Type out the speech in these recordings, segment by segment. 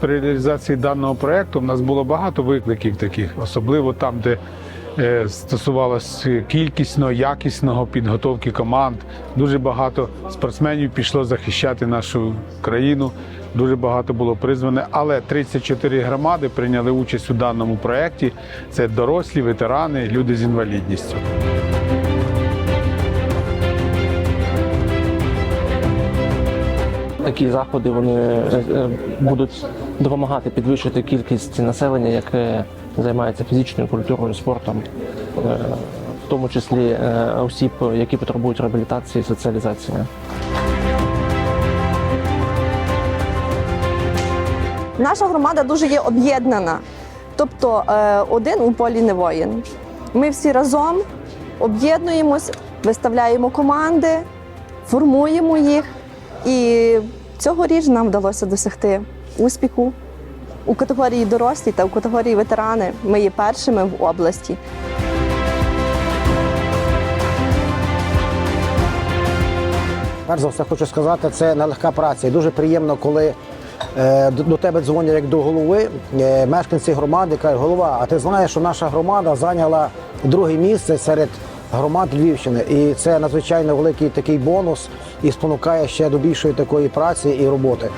при реалізації даного проекту в нас було багато викликів таких, особливо там, де е, стосувалось кількісного, якісного підготовки команд. Дуже багато спортсменів пішло захищати нашу країну. Дуже багато було призване, але 34 громади прийняли участь у даному проєкті. Це дорослі, ветерани, люди з інвалідністю. Такі заходи вони е, е, будуть допомагати підвищити кількість населення, яке займається фізичною культурою, спортом, е, в тому числі осіб, які потребують реабілітації, соціалізації. Наша громада дуже є об'єднана. Тобто один у полі не воїн. Ми всі разом об'єднуємось, виставляємо команди, формуємо їх. І цьогоріч нам вдалося досягти успіху у категорії дорослі та у категорії ветерани. Ми є першими в області. Перш за все хочу сказати, це нелегка праця. І дуже приємно, коли е, до- тебе дзвонять як до голови е, мешканці громади кажуть, голова, а ти знаєш, що наша громада зайняла друге місце серед громад Львівщини. І це надзвичайно великий такий бонус і спонукає ще до більшої такої праці і роботи.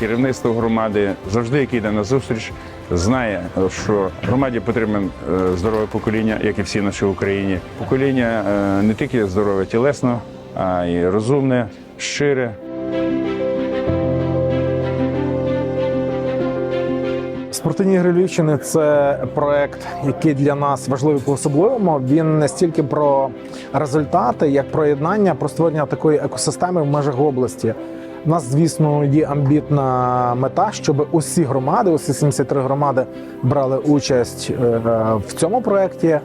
Керівництво громади завжди, яке йде на зустріч, знає, що громаді потрібне е, здорове покоління, як і всі наші Україні. Покоління е, не тільки здорове тілесно, а й розумне, щире. Спортивні ігри Львівщини це проект, який для нас важливий по особливому. Він не стільки про результати, як про єднання, про створення такої екосистеми в межах області. У нас, звісно, є амбітна мета, щоб усі громади, усі 73 громади брали участь е, в цьому проєкті.